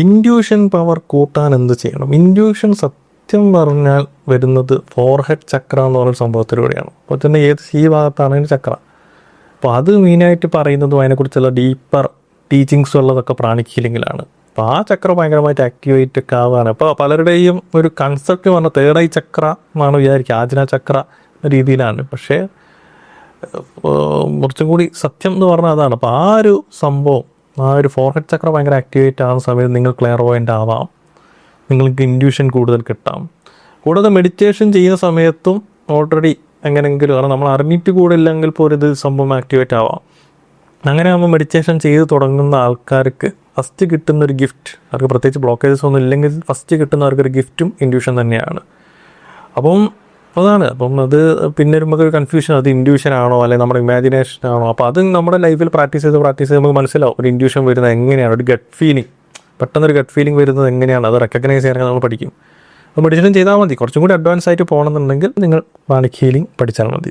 Intuition power കൂട്ടാൻ എന്ത് ചെയ്യണം? ഇൻഡ്യൂഷൻ സത്യം പറഞ്ഞാൽ വരുന്നത് ഫോർഹെഡ് ചക്ര എന്ന് പറയുന്ന സംഭവത്തിലൂടെയാണ്. അപ്പോൾ തന്നെ ഏത് സീ ഭാഗത്താണ് ചക്ര. അപ്പോൾ അത് മെയിനായിട്ട് പറയുന്നതും അതിനെക്കുറിച്ചുള്ള ഡീപ്പർ ടീച്ചിങ്സ് ഉള്ളതൊക്കെ പ്രാണിക് ഹീലിങ്ങിലാണ് അപ്പോൾ ആ ചക്ര ഭയങ്കരമായിട്ട് ആക്ടിവേറ്റ് ഒക്കെ ആവുകയാണ് അപ്പോൾ പലരുടെയും ഒരു കൺസെപ്റ്റ് പറഞ്ഞാൽ തേർഡ് ഐ ചക്ര എന്നാണ് വിചാരിക്കുക. ആജന ചക്ര രീതിയിലാണ്. പക്ഷേ കുറച്ചും കൂടി സത്യം എന്ന് പറഞ്ഞാൽ അതാണ്. അപ്പോൾ ആ ഒരു സംഭവം ആ ഒരു ഫോർഹെഡ് ചക്ര ഭയങ്കര ആക്ടിവേറ്റ് ആവുന്ന സമയത്ത് നിങ്ങൾ ക്ലിയർ പോയിന്റ് ആവാം. നിങ്ങൾക്ക് ഇൻഡ്യൂഷൻ കൂടുതൽ കിട്ടാം. കൂടാതെ മെഡിറ്റേഷൻ ചെയ്യുന്ന സമയത്തും ഓൾറെഡി എങ്ങനെയെങ്കിലും കാരണം നമ്മൾ അറിഞ്ഞിട്ട് കൂടെ ഇല്ലെങ്കിൽ പോലും ഇത് സംഭവം ആക്ടിവേറ്റ് ആവാം. അങ്ങനെ ആകുമ്പോൾ മെഡിറ്റേഷൻ ചെയ്ത് തുടങ്ങുന്ന ആൾക്കാർക്ക് ഫസ്റ്റ് കിട്ടുന്ന ഒരു ഗിഫ്റ്റ് അവർക്ക് പ്രത്യേകിച്ച് ബ്ലോക്കേജസ് ഒന്നും ഇല്ലെങ്കിൽ ഫസ്റ്റ് കിട്ടുന്നവർക്ക് ഒരു ഗിഫ്റ്റും ഇൻഡ്യൂഷൻ തന്നെയാണ്. അപ്പം അതാണ്. അപ്പം അത് പിന്നെ ഒരു കൺഫ്യൂഷൻ അത് ഇൻഡ്യൂഷൻ ആണോ? അല്ലെങ്കിൽ നമ്മുടെ ഇമാജിനേഷൻ ആണോ? അപ്പോൾ അത് നമ്മുടെ ലൈഫിൽ പ്രാക്ടീസ് ചെയ്ത് പ്രാക്ടീസ് ചെയ്ത് നമുക്ക് മനസ്സിലാവും. ഒരു ഇൻഡ്യൂഷൻ വരുന്നത് എങ്ങനെയാണ്? ഒരു ഗട്ട് ഫീലിംഗ് പെട്ടെന്നൊരു ഗട്ട് ഫീലിംഗ് വരുന്നത് എങ്ങനെയാണ്? അത് റെക്കഗ്നൈസ് ചെയ്യാൻ നമ്മൾ പഠിക്കും. അപ്പോൾ മെഡിറ്റേഷൻ ചെയ്താൽ മതി. കുറച്ചും കൂടി അഡ്വാൻസ് ആയിട്ട് പോകണമെന്നുണ്ടെങ്കിൽ നിങ്ങൾ വാണിക് ഹീലിംഗ് പഠിച്ചാൽ മതി.